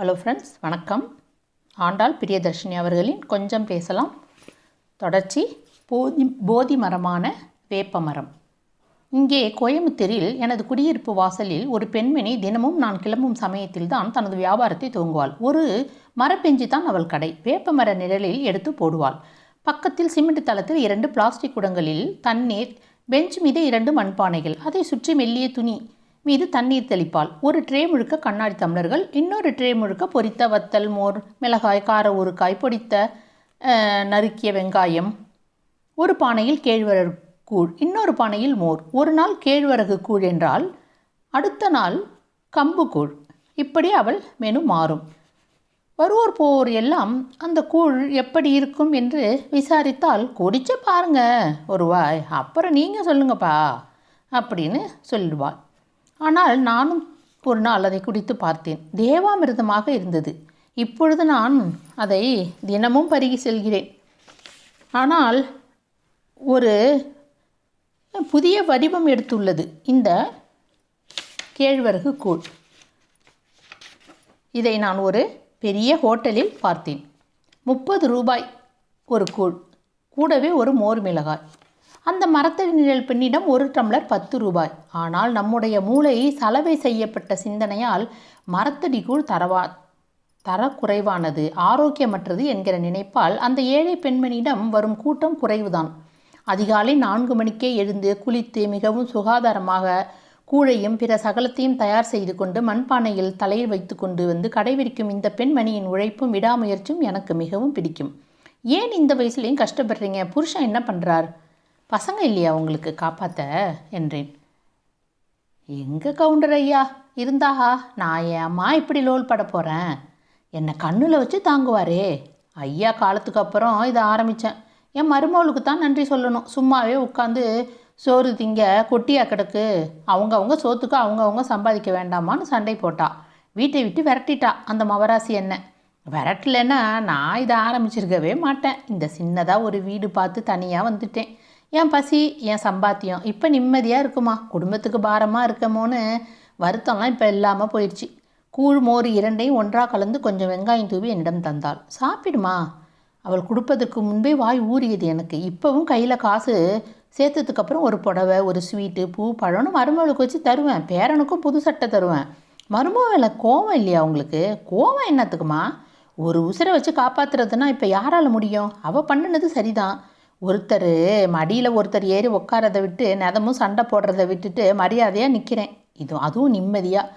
Hello friends வணக்கம். ஆண்டாள் பிரியதர்ஷினி அவர்களின் கொஞ்சம் பேசலாம். தொடர்ச்சி போதி போதி மரமான வேப்ப மரம் இங்கே கோயம்புத்தூரில் எனது குடியிருப்பு வாசலில் ஒரு பெண்மணி தினமும் நான் கிளம்பும் சமயத்தில் தான் தனது வியாபாரத்தை துவங்குவாள். ஒரு மரப்பெஞ்சு தான் அவள் கடை. வேப்ப மர நிழலில் எடுத்து போடுவாள். பக்கத்தில் சிமெண்ட் தளத்தில் இரண்டு பிளாஸ்டிக் குடங்களில் தண்ணீர் பெஞ்ச் மீது இரண்டு மண்பானைகள். அதை சுற்றி மெல்லிய துணி மீது தண்ணீர் தெளிப்பாள். ஒரு ட்ரே முழுக்க கண்ணாடி தமிழர்கள் இன்னொரு ட்ரே முழுக்க பொரித்த வத்தல் மோர் மிளகாய் கார ஊறுகாய் பொடித்த நறுக்கிய வெங்காயம் ஒரு பானையில் கேழ்வரகு கூழ் இன்னொரு பானையில் மோர். ஒரு நாள் கேழ்வரகு கூழ் என்றால் அடுத்த நாள் கம்பு கூழ். இப்படி அவள் மெனு மாறும். வருவோர் போவோர் எல்லாம் அந்த கூழ் எப்படி இருக்கும்? என்று விசாரித்தால் குடிச்சு பாருங்க ஒரு வாய் அப்புறம் நீங்கள் சொல்லுங்கப்பா அப்படின்னு சொல்லிடுவாள் ஆனால் நானும் ஒரு நாள் அதை குடித்து பார்த்தேன். தேவாமிர்தமாக இருந்தது. இப்பொழுது நான் அதை தினமும் பருகி செல்கிறேன். ஆனால் ஒரு புதிய வடிவம் எடுத்துள்ளது. இந்த கேழ்வரகு கூழ். இதை நான் ஒரு பெரிய ஹோட்டலில் பார்த்தேன். முப்பது ரூபாய் ஒரு கூழ். கூடவே ஒரு மோர் மிளகாய். அந்த மரத்தடி நிழல் பெண்ணிடம் ஒரு டம்ளர் பத்து ரூபாய். ஆனால் நம்முடைய மூளை சலவை செய்யப்பட்ட சிந்தனையால் மரத்தடி கூழ் தரவா தரக்குறைவானது. ஆரோக்கியமற்றது என்கிற நினைப்பால் அந்த ஏழை பெண்மணியிடம் வரும் கூட்டம் குறைவுதான். அதிகாலை நான்கு மணிக்கே எழுந்து குளித்து மிகவும் சுகாதாரமாக கூழையும் பிற சகலத்தையும் தயார் செய்து கொண்டு மண்பானையில் தலையில் வைத்து கொண்டு வந்து கடைபிடிக்கும் இந்த பெண்மணியின் உழைப்பும் விடாமுயற்சியும் எனக்கு மிகவும் பிடிக்கும். ஏன் இந்த வயசுலேயும் கஷ்டப்படுறீங்க? புருஷன் என்ன பண்ணுறார் பசங்க இல்லையா உங்களுக்கு? காப்பாற்ற என்றேன். எங்கே கவுண்டர் ஐயா? இருந்தாஹா நான் ஏம்மா இப்படி லோல் பட போகிறேன் என்னை கண்ணில் வச்சு தாங்குவாரே. ஐயா காலத்துக்கு அப்புறம் இதை ஆரம்பித்தேன் என் மருமகளுக்கு தான் நன்றி சொல்லணும். சும்மாவே உட்காந்து சோறு திங்க கொட்டியா கிடக்கு. அவங்கவுங்க சோத்துக்கு அவங்கவுங்க சம்பாதிக்க வேண்டாமான்னு சண்டை போட்டா. வீட்டை விட்டு விரட்டிட்டா. அந்த மவராசி என்ன? விரட்டலைன்னா நான் இதை ஆரம்பிச்சிருக்கவே மாட்டேன். இந்த சின்னதாக ஒரு வீடு பார்த்து தனியாக வந்துட்டேன். என் பசி என் சம்பாத்தியம் இப்போ நிம்மதியாக இருக்குமா? குடும்பத்துக்கு பாரமாக இருக்கமோன்னு வருத்தம்லாம் இப்போ இல்லாமல் போயிடுச்சு. கூழ் மோர் இரண்டையும் ஒன்றாக கலந்து கொஞ்சம் வெங்காயம் தூவி என்னிடம் தந்தாள். சாப்பிடுமா? அவள் கொடுப்பதற்கு முன்பே வாய் ஊறியது எனக்கு. இப்போவும் கையில் காசு சேர்த்ததுக்கப்புறம் ஒரு புடவை ஒரு ஸ்வீட்டு பூ பழம்னு மருமகளுக்கு வச்சு தருவேன். பேரனுக்கும் புது சட்டை தருவேன். மருமகளை கோவம் இல்லையா உங்களுக்கு? கோவம் என்னத்துக்குமா? ஒரு உசுரை வச்சு காப்பாத்துறதுன்னா இப்போ யாரால முடியும்? அவள் பண்ணினது சரிதான். ஒருத்தர் மடியில் ஒருத்தர் ஏறி உட்காரதை விட்டு நெதமும் சண்டை போடுறதை விட்டுட்டு மரியாதையாக நிற்கிறேன் இது அதுவும் நிம்மதியாக